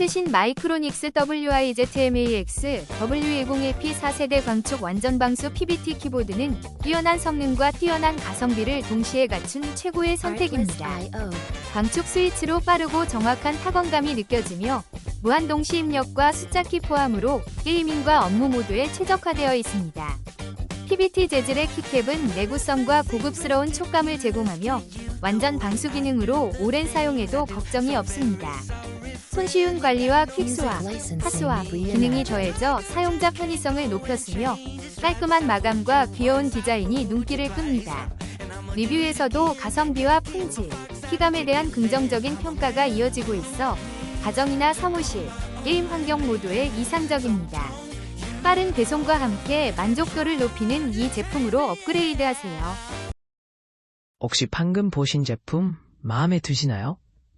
최신 마이크로닉스 WIZMAX W10AP 4세대 광축 완전 방수 PBT 키보드는 뛰어난 성능과 뛰어난 가성비를 동시에 갖춘 최고의 선택입니다. 광축 스위치로 빠르고 정확한 타건감이 느껴지며 무한 동시 입력과 숫자키 포함으로 게이밍과 업무 모두에 최적화되어 있습니다. PBT 재질의 키캡은 내구성과 고급스러운 촉감을 제공하며 완전 방수 기능으로 오랜 사용에도 걱정이 없습니다. 손쉬운 관리와 퀵스왑, 파스왑 기능이 더해져 사용자 편의성을 높였으며 깔끔한 마감과 귀여운 디자인이 눈길을 끕니다. 리뷰에서도 가성비와 품질, 키감에 대한 긍정적인 평가가 이어지고 있어 가정이나 사무실, 게임 환경 모두에 이상적입니다. 빠른 배송과 함께 만족도를 높이는 이 제품으로 업그레이드하세요. 혹시 방금 보신 제품 마음에 드시나요?